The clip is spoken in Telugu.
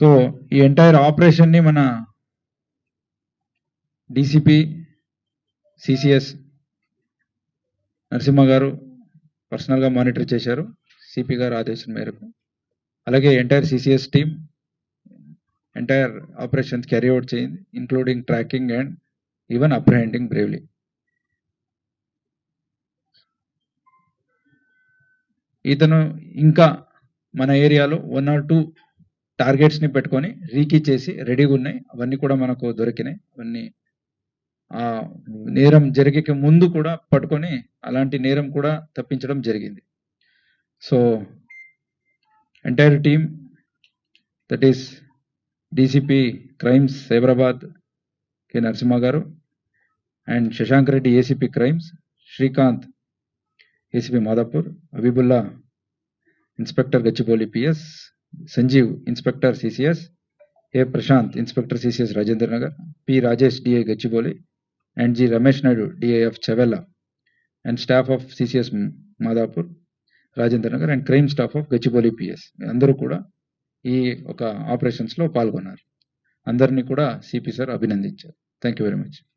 సో ఈ ఎంటైర్ ఆపరేషన్ని మన డీసీపీ సిసిఎస్ నరసింహ గారు పర్సనల్గా మానిటర్ చేశారు సిపి గారు ఆదేశం మేరకు. అలాగే entire CCS team entire operation carry out చేయింది including tracking and even apprehending bravely ఇతను ఇంకా మన ఏరియాలో వన్ ఆర్ టూ టార్గెట్స్ని పెట్టుకొని రీకీ చేసి రెడీగా ఉన్నాయి. అవన్నీ కూడా మనకు దొరికినాయి. అవన్నీ ఆ నేరం జరిగే ముందు కూడా పట్టుకొని అలాంటి నేరం కూడా తప్పించడం జరిగింది. So entire team that is DCP crimes Cyberabad K Narasimha garu and Shashank Reddy ACP crimes Srikanth ACP Madhapur Habibullah inspector Gachibowli PS Sanjeev inspector CCS. A Prashanth inspector CCS Rajendra Nagar. P Rajesh DI Gachibowli. And G Ramesh Naidu DAF Chevella and staff of CCS Madhapur Rajendra Nagar. And crime staff of Gachibowli PS అందరూ కూడా ఈ ఒక ఆపరేషన్స్లో పాల్గొన్నారు. అందరినీ కూడా సిపి సార్ అభినందించారు. Thank you very much.